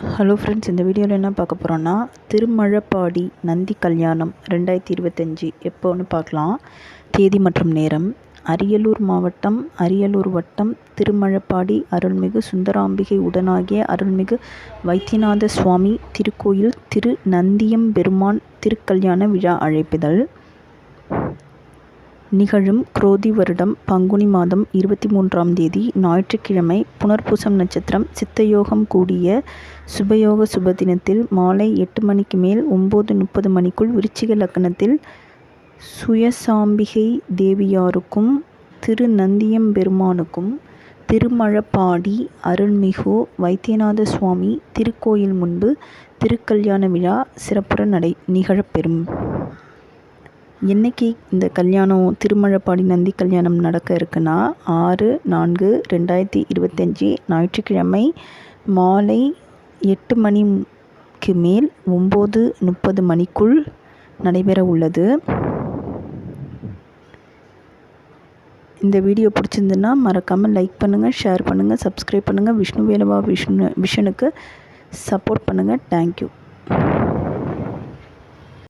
Hello friends இந்த வீடியோவில் என்ன பார்க்க போகிறோன்னா திருமழப்பாடி நந்தி கல்யாணம் ரெண்டாயிரத்தி இருபத்தஞ்சி எப்போன்னு பார்க்கலாம். தேதி மற்றும் நேரம். அரியலூர் மாவட்டம் அரியலூர் வட்டம் திருமழப்பாடி அருள்மிகு சுந்தராம்பிகை உடனாகிய அருள்மிகு வைத்தியநாத சுவாமி திருக்கோயில் திரு நந்தியம் பெருமான் திருக்கல்யாண விழா அழைப்பிதழ். நிகழும் குரோதி வருடம் பங்குனி மாதம் இருபத்தி மூன்றாம் தேதி ஞாயிற்றுக்கிழமை புனர்பூசம் நட்சத்திரம் சித்தயோகம் கூடிய சுபயோக சுப தினத்தில் மாலை எட்டு மணிக்கு மேல் ஒம்பது முப்பது மணிக்குள் விருச்சிக லக்னத்தில் சுயசாம்பிகை தேவியாருக்கும் திரு நந்தியம்பெருமானுக்கும் திருமழப்பாடி அருள்மிகு வைத்தியநாத சுவாமி திருக்கோயில் முன்பு திருக்கல்யாண விழா சிறப்புற நடை நிகழப்பெறும். என்னைக்கு இந்த கல்யாணம் திருமழப்பாடி நந்தி கல்யாணம் நடக்க இருக்குன்னா ஆறு நான்கு ரெண்டாயிரத்தி இருபத்தஞ்சி ஞாயிற்றுக்கிழமை மாலை எட்டு மணிக்கு மேல் ஒம்பது முப்பது மணிக்குள் நடைபெற உள்ளது. இந்த வீடியோ பிடிச்சிருந்துன்னா மறக்காமல் லைக் பண்ணுங்கள் ஷேர் பண்ணுங்கள் சப்ஸ்கிரைப் பண்ணுங்கள் விஷ்ணு வேலவா விஷ்ணு விஷனுக்கு சப்போர்ட் பண்ணுங்கள் தேங்க்யூ